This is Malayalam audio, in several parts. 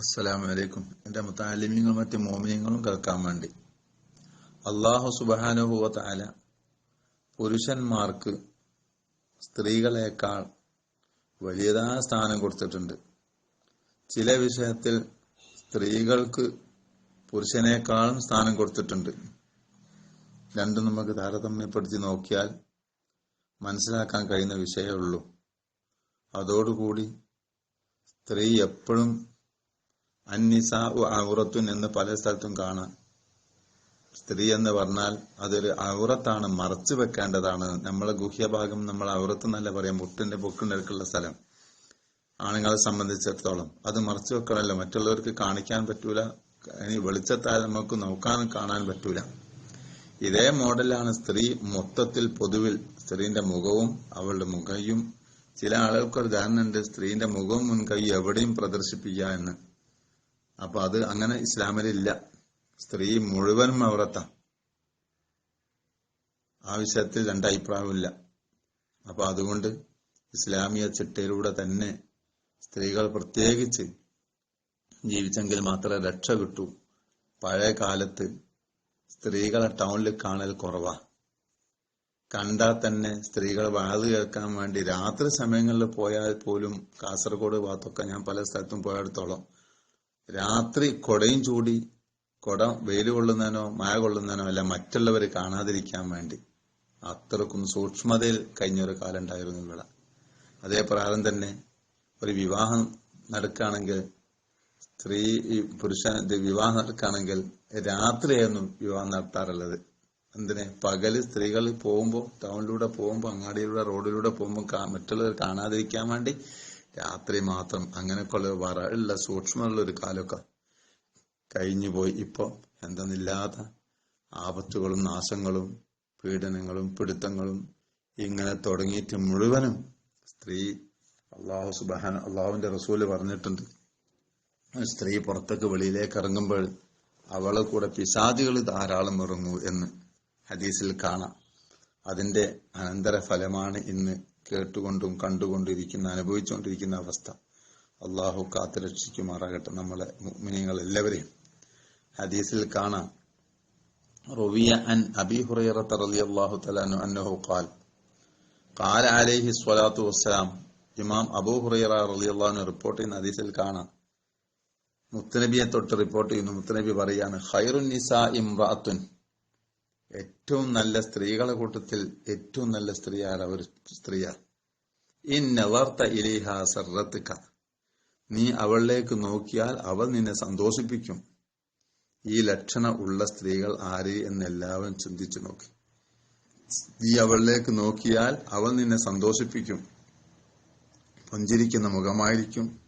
അസ്സലാമു അലൈക്കും എന്റെ മുത്താലിമ്യങ്ങളും മറ്റ് മോമിനിയങ്ങളും കേൾക്കാൻ വേണ്ടി. അള്ളാഹു സുബാനുഭവത്താല പുരുഷന്മാർക്ക് സ്ത്രീകളെക്കാൾ വലിയതായ സ്ഥാനം കൊടുത്തിട്ടുണ്ട്. ചില വിഷയത്തിൽ സ്ത്രീകൾക്ക് പുരുഷനേക്കാളും സ്ഥാനം കൊടുത്തിട്ടുണ്ട്. രണ്ടും നമുക്ക് താരതമ്യപ്പെടുത്തി നോക്കിയാൽ മനസ്സിലാക്കാൻ കഴിയുന്ന വിഷയമേ ഉള്ളൂ. അതോടുകൂടി സ്ത്രീ എപ്പോഴും അന്നിസാ ഔറത്തുൻ എന്ന് പല സ്ഥലത്തും കാണാം. സ്ത്രീ എന്ന് പറഞ്ഞാൽ അതൊരു ഔറത്താണ് മറച്ചു വെക്കേണ്ടതാണ്. നമ്മളെ ഗുഹ്യഭാഗം നമ്മൾ ഔറത്ത് എന്നല്ല പറയാം? മുട്ടിന്റെ പൊക്കിന്റെ അടുക്കുള്ള സ്ഥലം. ആണുങ്ങളെ സംബന്ധിച്ചിടത്തോളം അത് മറച്ചു വെക്കണമല്ലോ. മറ്റുള്ളവർക്ക് കാണിക്കാൻ പറ്റൂല. ഇനി വെളിച്ചത്താൽ നമുക്ക് നോക്കാനും കാണാൻ പറ്റൂല. ഇതേ മോഡലാണ് സ്ത്രീ മൊത്തത്തിൽ പൊതുവിൽ സ്ത്രീന്റെ മുഖവും അവളുടെ മുഖയും. ചില ആളുകൾക്ക് ഒരു ധാരണയുണ്ട് സ്ത്രീന്റെ മുഖവും മുൻകൈ എവിടെയും പ്രദർശിപ്പിക്കുക എന്ന്. അപ്പൊ അത് അങ്ങനെ ഇസ്ലാമിലില്ല. സ്ത്രീ മുഴുവൻ മൗറത്ത. ആ വിഷയത്തിൽ രണ്ടഭിപ്രായമില്ല അപ്പൊ അതുകൊണ്ട് ഇസ്ലാമിയ ചിട്ടയിലൂടെ തന്നെ സ്ത്രീകൾ പ്രത്യേകിച്ച് ജീവിച്ചെങ്കിൽ മാത്രമേ രക്ഷ കിട്ടൂ. പഴയ കാലത്ത് സ്ത്രീകളെ ടൗണിൽ കാണൽ കുറവാ. കണ്ടാൽ തന്നെ സ്ത്രീകൾ വാത് കേൾക്കാൻ വേണ്ടി രാത്രി സമയങ്ങളിൽ പോയാൽ പോലും കാസർഗോഡ് ഭാഗത്തൊക്കെ ഞാൻ പല സ്ഥലത്തും പോയടത്തോളം രാത്രി കൊടയും ചൂടി കൊട വെയിൽ കൊള്ളുന്നതിനോ മഴ കൊള്ളുന്നതിനോ അല്ല മറ്റുള്ളവർ കാണാതിരിക്കാൻ വേണ്ടി. അത്രക്കും സൂക്ഷ്മതയിൽ കഴിഞ്ഞൊരു കാലം ഉണ്ടായിരുന്നു ഇവിടെ അതേ പ്രകാരം തന്നെ ഒരു വിവാഹം നടക്കുകയാണെങ്കിൽ സ്ത്രീ പുരുഷ വിവാഹം നടക്കുകയാണെങ്കിൽ രാത്രിയായിരുന്നു വിവാഹം നടത്താറുള്ളത്. എന്തിന്? പകൽ സ്ത്രീകൾ പോകുമ്പോൾ ടൗണിലൂടെ പോകുമ്പോൾ അങ്ങാടിയിലൂടെ റോഡിലൂടെ പോകുമ്പോൾ മറ്റുള്ളവർ കാണാതിരിക്കാൻ വേണ്ടി രാത്രി മാത്രം അങ്ങനെയൊക്കെയുള്ള വറയുള്ള സൂക്ഷ്മമുള്ള ഒരു കാലമൊക്കെ കഴിഞ്ഞുപോയി ഇപ്പൊ എന്തെന്നില്ലാത്ത ആപത്തുകളും നാശങ്ങളും പീഡനങ്ങളും പിടുത്തങ്ങളും ഇങ്ങനെ തുടങ്ങിയിട്ട് മുഴുവനും സ്ത്രീ അള്ളാഹു സുബാൻ അള്ളാഹുവിന്റെ റസൂൽ പറഞ്ഞിട്ടുണ്ട്. സ്ത്രീ പുറത്തേക്ക് വെളിയിലേക്ക് ഇറങ്ങുമ്പോൾ അവളെ കൂടെ പിശാദികൾ ധാരാളം ഇറങ്ങൂ എന്ന് ഹദീസിൽ കാണാം. അതിന്റെ അനന്തര ഫലമാണ് ഇന്ന് കേട്ടുകൊണ്ടും കണ്ടുകൊണ്ടിരിക്കുന്ന അനുഭവിച്ചുകൊണ്ടിരിക്കുന്ന അവസ്ഥ. അള്ളാഹു കാത്തു രക്ഷിക്കുമാറാകട്ടെ നമ്മളെ മുഅ്മിനീങ്ങൾ എല്ലാവരെയും. ഹദീസിൽ കാണാം. റവിയ അൻ അബി ഹുറൈറത്ത് റലി അള്ളാഹു തലാനു അന്നഹു ഖാൽ ഖാല അലൈഹി സ്വലാത്തു വസ്സലാം ഇമാം അബൂ ഹുറൈറ റളിയല്ലാഹു അൻഹു റിപ്പോർട്ട് ചെയ്യുന്ന ഹദീസിൽ കാണാം. മുത്തനബിയെ തൊട്ട് റിപ്പോർട്ട് ചെയ്യുന്നു. മുത്തനബി പറയാണ് ഖൈറുൻ നിസാ ഇംറഅത്തുൻ ഏറ്റവും നല്ല സ്ത്രീകളുടെ കൂട്ടത്തിൽ ഏറ്റവും നല്ല സ്ത്രീയാണ് അവർ സ്ത്രീയാ. നീ അവളിലേക്ക് നോക്കിയാൽ അവൾ നിന്നെ സന്തോഷിപ്പിക്കും. ഈ ലക്ഷണ ഉള്ള സ്ത്രീകൾ ആര് എന്ന് എല്ലാവരും ചിന്തിച്ചു നോക്കി. നീ അവളിലേക്ക് നോക്കിയാൽ അവൾ നിന്നെ സന്തോഷിപ്പിക്കും. പുഞ്ചിരിക്കുന്ന മുഖമായിരിക്കും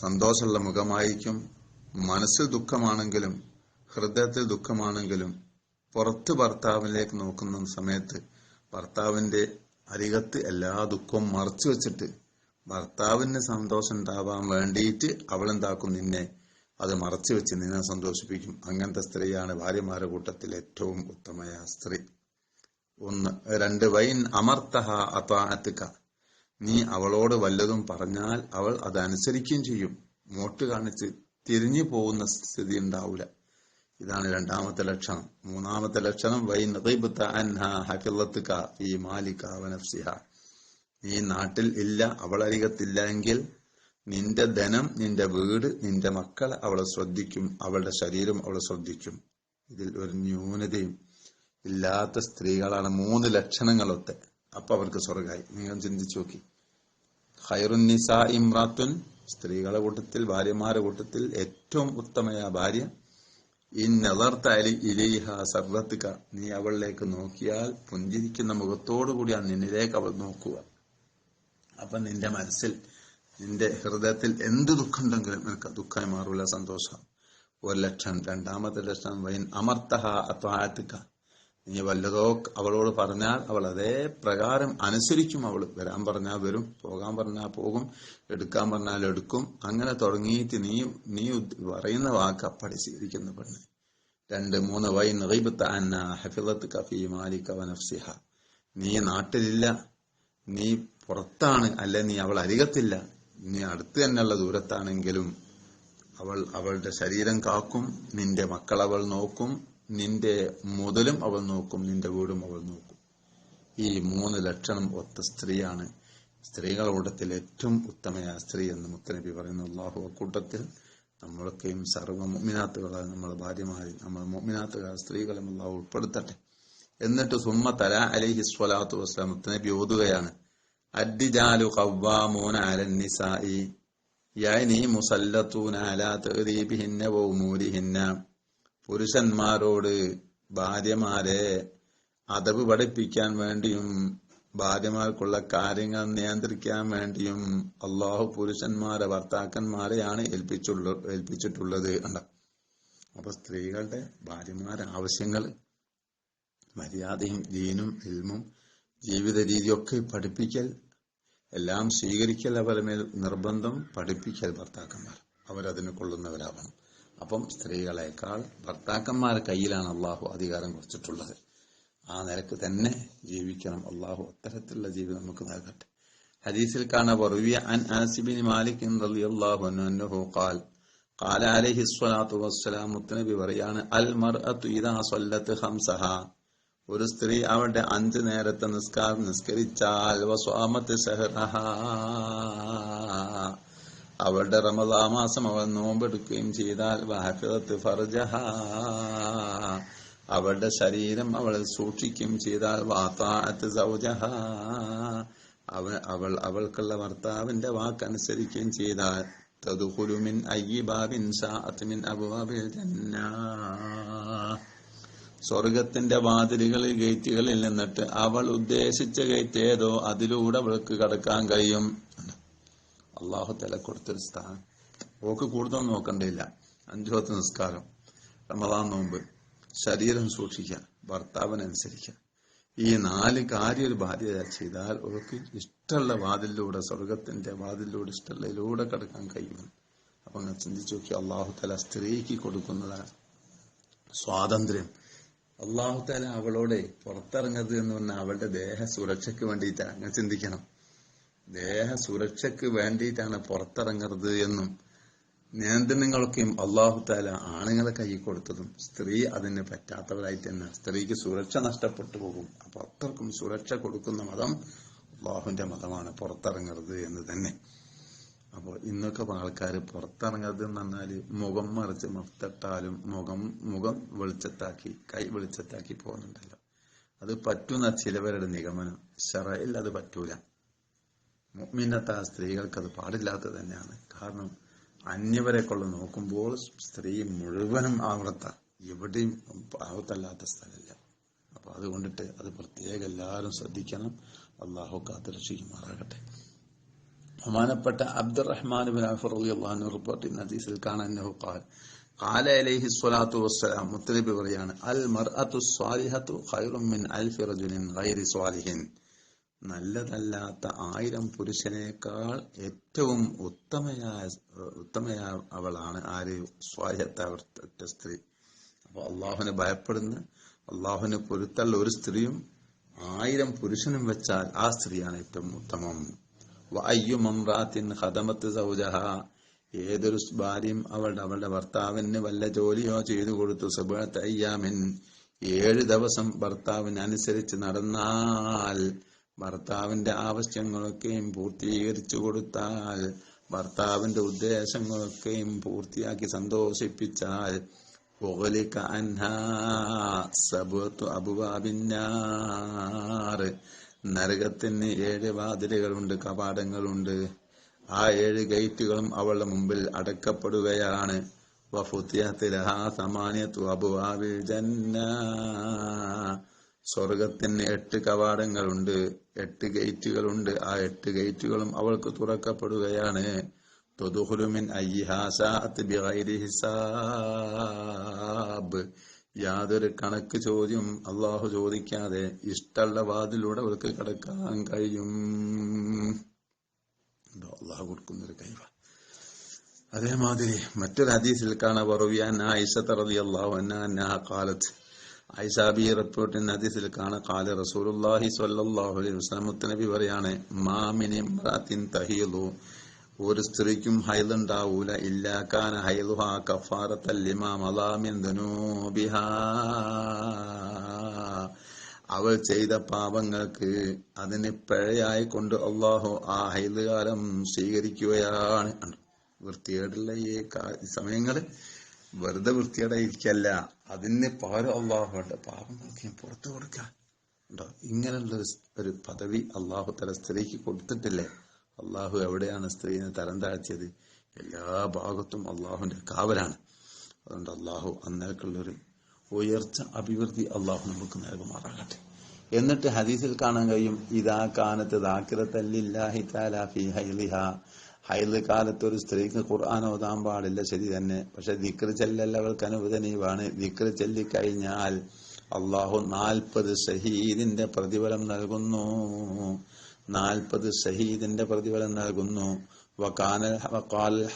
സന്തോഷമുള്ള മുഖമായിരിക്കും മനസ്സിൽ ദുഃഖമാണെങ്കിലും ഹൃദയത്തിൽ ദുഃഖമാണെങ്കിലും പുറത്ത് ഭർത്താവിലേക്ക് നോക്കുന്ന സമയത്ത് ഭർത്താവിന്റെ അരികത്ത് എല്ലാ ദുഃഖവും മറച്ചു വെച്ചിട്ട് ഭർത്താവിന് സന്തോഷം ഉണ്ടാവാൻ വേണ്ടിയിട്ട് അവൾ എന്താക്കും നിന്നെ അത് മറച്ചു വെച്ച് നിന്നെ സന്തോഷിപ്പിക്കും. അങ്ങനത്തെ സ്ത്രീയാണ് ഭാര്യമാരുടെ കൂട്ടത്തിൽ ഏറ്റവും ഉത്തമയ സ്ത്രീ. ഒന്ന് രണ്ട് വൈൻ അമർത്തഹ അത്താഅത്തുക നീ അവളോട് വല്ലതും പറഞ്ഞാൽ അവൾ അതനുസരിക്കുകയും ചെയ്യും. മോട്ട് കാണിച്ച് തിരിഞ്ഞു പോകുന്ന സ്ഥിതി ഉണ്ടാവില്ല ഇതാണ് രണ്ടാമത്തെ ലക്ഷണം. മൂന്നാമത്തെ ലക്ഷണം വൈൻ ഈ മാലിക വനഫ്സിഹ നീ നാട്ടിൽ ഇല്ല അവളരികത്തില്ല എങ്കിൽ നിന്റെ ധനം നിന്റെ വീട് നിന്റെ മക്കൾ അവളെ ശ്രദ്ധിക്കും അവളുടെ ശരീരം അവളെ ശ്രദ്ധിക്കും. ഇതിൽ ഒരു ന്യൂനതയും ഇല്ലാത്ത സ്ത്രീകളാണ് മൂന്ന് ലക്ഷണങ്ങളൊത്തെ. അപ്പൊ അവർക്ക് സ്വർഗായി. നിങ്ങൾ ചിന്തിച്ചു നോക്കി. ഖൈറുൻ നിസാ ഇമ്രാത്തുൻ സ്ത്രീകളുടെ കൂട്ടത്തിൽ ഭാര്യമാരുടെ കൂട്ടത്തിൽ ഏറ്റവും ഉത്തമയ ഭാര്യ നീ അവളിലേക്ക് നോക്കിയാൽ പുഞ്ചിരിക്കുന്ന മുഖത്തോടു കൂടിയാണ് നിന്നിലേക്ക് അവൾ നോക്കുക. അപ്പൊ നിന്റെ മനസ്സിൽ നിന്റെ ഹൃദയത്തിൽ എന്ത് ദുഃഖമുണ്ടെങ്കിലും നിനക്ക് ദുഃഖമായി മാറൂല സന്തോഷം. ഒരു ലക്ഷം രണ്ടാമത്തെ ലക്ഷം വൈൻ അമർത്തഹ അത്വാഴത്തുക നീ വല്ലതോ അവളോട് പറഞ്ഞാൽ അവൾ അതേ പ്രകാരം അനുസരിക്കും അവൾ വരാൻ പറഞ്ഞാൽ വരും പോകാൻ പറഞ്ഞാൽ പോകും എടുക്കാൻ പറഞ്ഞാൽ എടുക്കും. അങ്ങനെ തുടങ്ങിയിട്ട് നീ നീ പറയുന്ന വാക്ക് അപ്പടി സ്വീകരിക്കുന്ന പെണ്ണ്. രണ്ട് മൂന്ന് വൈ നിറൈബത്ത് അന്ന ഹഫിലത്ത് കഫി മാലിക വനഫ്സിഹ നീ നാട്ടിലില്ല നീ പുറത്താണ് അല്ലെ നീ അവൾ അരികത്തില്ല നീ അടുത്ത് തന്നെയുള്ള ദൂരത്താണെങ്കിലും അവൾ അവളുടെ ശരീരം കാക്കും നിന്റെ മക്കൾ അവൾ നോക്കും നിന്റെ മുതലും അവൾ നോക്കും നിന്റെ വീടും അവൾ നോക്കും. ഈ മൂന്ന് ലക്ഷണം ഒത്ത സ്ത്രീയാണ്. സ്ത്രീകളോടത്തിൽ ഏറ്റവും ഉത്തമയായ സ്ത്രീ എന്ന് മുത്തനബി പറയുന്നു. അള്ളാഹു കൂട്ടത്തിൽ നമ്മളൊക്കെയും സർവ മുമിനാത്തുകളായ നമ്മളെ ഭാര്യമാരിൽ നമ്മൾ മുമിനാത്തുകളായ സ്ത്രീകളെ അള്ളാഹു ഉൾപ്പെടുത്തട്ടെ. എന്നിട്ട് സുമ്മ തല അലിഹി സ്വലാത്തു വസ്ലാം മുത്തനബി ഓതുകയാണ്. അദ്ദിജാലു ഖവ്വാമൂന അലൻ നിസായി യഅനി മുസല്ലത്തൂന അലാ ഉമൂരിഹിന്ന പുരുഷന്മാരോട് ഭാര്യമാരെ അതവ് പഠിപ്പിക്കാൻ വേണ്ടിയും ഭാര്യമാർക്കുള്ള കാര്യങ്ങൾ നിയന്ത്രിക്കാൻ വേണ്ടിയും അള്ളാഹു പുരുഷന്മാരെ ഭർത്താക്കന്മാരെയാണ് ഏൽപ്പിച്ചുള്ള ഏൽപ്പിച്ചിട്ടുള്ളത് കണ്ട അപ്പൊ സ്ത്രീകളുടെ ഭാര്യമാരെ ആവശ്യങ്ങൾ മര്യാദയും ദീനും ഇൽമും ജീവിത രീതിയൊക്കെ പഠിപ്പിക്കൽ എല്ലാം സ്വീകരിക്കൽ അവരുടെ മേൽ നിർബന്ധം പഠിപ്പിക്കൽ ഭർത്താക്കന്മാർ. അവരതിന് കൊള്ളുന്നവരാവണം. അപ്പം സ്ത്രീകളെക്കാൾ ഭർത്താക്കന്മാരുടെ കയ്യിലാണ് അള്ളാഹു അധികാരം കുറച്ചിട്ടുള്ളത് ആ നിലക്ക് തന്നെ ജീവിക്കണം അള്ളാഹു അത്തരത്തിലുള്ള ജീവിതം നമുക്ക് നൽകട്ടെ ഹദീസിൽ കാണാൻ പറവിയ അൻ ആസിബിൻ മാലിക് റളിയല്ലാഹു അൻഹു ഖാൽ قال عليه الصلاة والسلام മുത്തനബി പറയാണ് അൽ മർഅത്തു ഇദാ സ്വല്ലത്ത് ഖംസഹ ഒരു സ്ത്രീ അവളുടെ അഞ്ച് നേരത്തെ നിസ്കാരം നിസ്കരിച്ചാൽ വസ്വാമത്ത് സഹറഹ അവളുടെ റമദാ മാസം അവൾ നോമ്പെടുക്കുകയും ചെയ്താൽ വഹഫിദത്ത് ഫർജഹ. അവളുടെ ശരീരം അവൾ സൂക്ഷിക്കുകയും ചെയ്താൽ വാത്താഅത്ത് സൗജഹ. അവൾ അവൾ അവൾക്കുള്ള ഭർത്താവിന്റെ വാക്കനുസരിക്കുകയും ചെയ്താൽ തദ്ഖുലു മിൻ അയ്യി ബാബിൻ ശാഅത്ത് മിൻ അബ്വാബിൽ ജന്നാ. സ്വർഗത്തിന്റെ വാതിലുകളിൽ ഗേറ്റുകളിൽ നിന്നിട്ട് അവൾ ഉദ്ദേശിച്ച ഗേറ്റ് ഏതോ അതിലൂടെ അവൾക്ക് കടക്കാൻ കഴിയും. അള്ളാഹു തല കൊടുത്തൊരു സ്ഥാനം. ഓക്ക് കൂടുതൽ നോക്കണ്ടില്ല അഞ്ചു പത്ത് നിസ്കാരം. റമദാൻ നോമ്പ്. ശരീരം സൂക്ഷിക്കുക. ഭർത്താവിനനുസരിക്കുക. ഈ നാല് കാര്യം ഒരു ഭാര്യ ചെയ്താൽ അവർക്ക് ഇഷ്ടമുള്ള വാതിലൂടെ സ്വർഗത്തിന്റെ വാതിലൂടെ ഇഷ്ടമുള്ളതിലൂടെ കടക്കാൻ കഴിയും. അപ്പൊ അങ്ങനെ ചിന്തിച്ചു നോക്കി അള്ളാഹു തല സ്ത്രീക്ക് കൊടുക്കുന്നതാണ് സ്വാതന്ത്ര്യം. അള്ളാഹു തല അവളോടെ പുറത്തിറങ്ങരുത് എന്ന് പറഞ്ഞാൽ അവളുടെ ദേഹ സുരക്ഷയ്ക്ക് വേണ്ടിയിട്ടാണ്. അങ്ങനെ ചിന്തിക്കണം. ദേഹ സുരക്ഷയ്ക്ക് വേണ്ടിയിട്ടാണ് പുറത്തിറങ്ങരുത് എന്നും നിയന്ത്രണങ്ങളൊക്കെയും അള്ളാഹു താല ആണുങ്ങളെ കൈ കൊടുത്തതും സ്ത്രീ അതിന് പറ്റാത്തവരായി തന്നെ സ്ത്രീക്ക് സുരക്ഷ നഷ്ടപ്പെട്ടു പോകും. അപ്പൊ അത്രക്കും സുരക്ഷ കൊടുക്കുന്ന മതം അള്ളാഹുവിന്റെ മതമാണ് പുറത്തിറങ്ങരുത് എന്ന് തന്നെ. അപ്പോൾ ഇന്നൊക്കെ ആൾക്കാർ പുറത്തിറങ്ങരുത് എന്ന് പറഞ്ഞാൽ മുഖം മറിച്ച് മഫ്തട്ടാലും മുഖം മുഖം വെളിച്ചത്താക്കി കൈ വെളിച്ചത്താക്കി പോകുന്നുണ്ടല്ലോ. അത് പറ്റുന്ന ചിലവരുടെ നിഗമനം. ഷറയിൽ അത് പറ്റൂല. മുഗ്മിനത്ത സ്ത്രീകൾക്ക് അത് പാടില്ലാത്തത് തന്നെയാണ്. കാരണം അന്യവരെ കൊള്ള നോക്കുമ്പോൾ സ്ത്രീ മുഴുവനും ആവൃത്ത എവിടെയും ആവത്തല്ലാത്ത സ്ഥലമില്ല. അപ്പൊ അതുകൊണ്ടിട്ട് അത് പ്രത്യേകം എല്ലാവരും ശ്രദ്ധിക്കണം. അള്ളാഹു കാത്തുരക്ഷിക്കുമാറാകട്ടെ. ബഹുമാനപ്പെട്ട അബ്ദുറഹ്മാൻ ബിൻ അഫർ അലി റിപ്പോർട്ട് ഇന്ന് ഹദീസിൽ കാണാൻ ഖാൽ ഖാല വസ്സലാം മുത്തലിബ് പറയാണ് അൽ മർഅത്തു സ്വാലിഹത്തു ഖൈറും മിൻ അൽഫി ഗൈരി സ്വാലിഹിൻ. നല്ലതല്ലാത്ത ആയിരം പുരുഷനേക്കാൾ ഏറ്റവും ഉത്തമയായ ഉത്തമയായ അവളാണ് ആര്? സ്വാലിഹത്ത സ്ത്രീ. അപ്പൊ അള്ളാഹുനെ ഭയപ്പെടുന്ന അള്ളാഹുനെ പൊരുത്തള്ള ഒരു സ്ത്രീയും ആയിരം പുരുഷനും വെച്ചാൽ ആ സ്ത്രീയാണ് ഏറ്റവും ഉത്തമം. വയ്യുമംറാത്തിൻ ഹതമത്ത് സൗജഹ. ഏതൊരു ഭാര്യയും അവളുടെ അവളുടെ ഭർത്താവിന് വല്ല ജോലിയോ ചെയ്തു കൊടുത്തു. സുബത്ത് അയ്യാമിൻ. ഏഴ് ദിവസം ഭർത്താവിന് അനുസരിച്ച് നടന്നാൽ ഭർത്താവിന്റെ ആവശ്യങ്ങളൊക്കെയും പൂർത്തീകരിച്ചു കൊടുത്താൽ ഭർത്താവിന്റെ ഉദ്ദേശങ്ങളൊക്കെയും പൂർത്തിയാക്കി സന്തോഷിപ്പിച്ചാൽ നരകത്തിന് ഏഴ് വാതിലുകളുണ്ട് കവാടങ്ങളുണ്ട്. ആ ഏഴ് ഗേറ്റുകളും അവളുടെ മുമ്പിൽ അടക്കപ്പെടുകയാണ്. സമാനിയത്തു അബുവാബിൽ ജന്ന. സ്വർഗത്തിന് എട്ട് കവാടങ്ങളുണ്ട് എട്ട് ഗേറ്റുകളുണ്ട്. ആ എട്ട് ഗേറ്റുകളും അവൾക്ക് തുറക്കപ്പെടുകയാണ്. ഹിസാബ്. യാതൊരു കണക്ക് ചോദ്യം അള്ളാഹു ചോദിക്കാതെ ഇഷ്ടമുള്ള വാതിലൂടെ അവൾക്ക് കടക്കാൻ കഴിയും. അള്ളാഹു കൊടുക്കുന്ന ഒരു കഴിവ അതേമാതിരി മറ്റൊരു ഹദീസിൽ കാണാൻ പറയാൻ ആയിഷത്ത് റതി അള്ളാഹു അന്ന കാലത്ത് ഐസാബി റിപ്പോർട്ടിന്റെ ഹദീസിൽ കാണ കാല റസൂലുള്ളാഹി സ്വല്ലല്ലാഹു അലൈഹി വസല്ലം പറയാണ് മാമിനി മറാത്തിൻ തഹീലു ഒരു സ്ത്രീക്കും ഹൈലുണ്ടാവൂല ഇല്ലാക്കാൻ ഹൈലുഹ കഫാറത്തല്ലിമാ അവൾ ചെയ്ത പാപങ്ങൾക്ക് അതിന് പിഴയായി കൊണ്ട് അള്ളാഹു ആ ഹൈലുകാലം സ്വീകരിക്കുകയാണ്? വൃത്തികേടുള്ള ഈ സമയങ്ങളിൽ വെറുതെ വൃത്തിയുടെ ഇരിക്കല്ല. അതിന് പകരം അള്ളാഹു പാപം നോക്കി പുറത്തു കൊടുക്കാം. ഉണ്ടോ? ഇങ്ങനെയുള്ള ഒരു പദവി അള്ളാഹു തല സ്ത്രീക്ക് കൊടുത്തിട്ടില്ലേ? അള്ളാഹു എവിടെയാണ് സ്ത്രീനെ തരം താഴ്ത്തിയത്? എല്ലാ ഭാഗത്തും അള്ളാഹുവിന്റെ കാവലാണ്. അതുകൊണ്ട് അള്ളാഹു അന്നേക്കുള്ളൊരു ഉയർച്ച അഭിവൃദ്ധി അള്ളാഹു നമുക്ക് നൽകുമാറാകട്ടെ. എന്നിട്ട് ഹദീസിൽ കാണാൻ കഴിയും ഇതാ കാനത്ത് ദാക്കിറത്തല്ലില്ലാഹി താലാ ഫീ ഹൈലിഹ ഹൈൽ കാലത്ത് ഒരു സ്ത്രീക്ക് ഖുർആൻ ഓതാൻ പാടില്ല ശരി തന്നെ. പക്ഷെ ദിക്ര ചെല്ലല്ല അവൾക്ക് അനുവദനീയമാണ്. ദിക്ർ ചൊല്ലിക്കഴിഞ്ഞാൽ അള്ളാഹു നാൽപ്പത് ഷഹീദിന്റെ പ്രതിഫലം നൽകുന്നു. നാൽപ്പത് ഷഹീദിന്റെ പ്രതിഫലം നൽകുന്നു.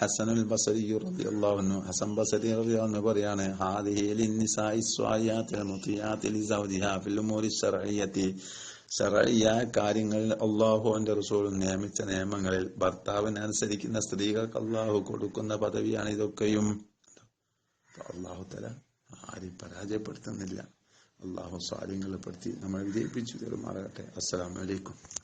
ഹസനുൽ ബസരി റളിയല്ലാഹു ബസരി റളിയല്ലാഹു പറയാണ് ഹാദിഹി ഫിൽ ശർഇയ്യായ കാര്യങ്ങളിൽ അള്ളാഹു അന്റെ റസൂളും നിയമിച്ച നിയമങ്ങളിൽ ഭർത്താവിനെ അനുസരിക്കുന്ന സ്ത്രീകൾക്ക് അള്ളാഹു കൊടുക്കുന്ന പദവിയാണ് ഇതൊക്കെയും. അള്ളാഹു തല ആരെയും പരാജയപ്പെടുത്തുന്നില്ല. അള്ളാഹു സ്വാധീനങ്ങളെ പെടുത്തി നമ്മളെ വിജയിപ്പിച്ചു തരുമാറാകട്ടെ. അസ്സലാമലൈക്കും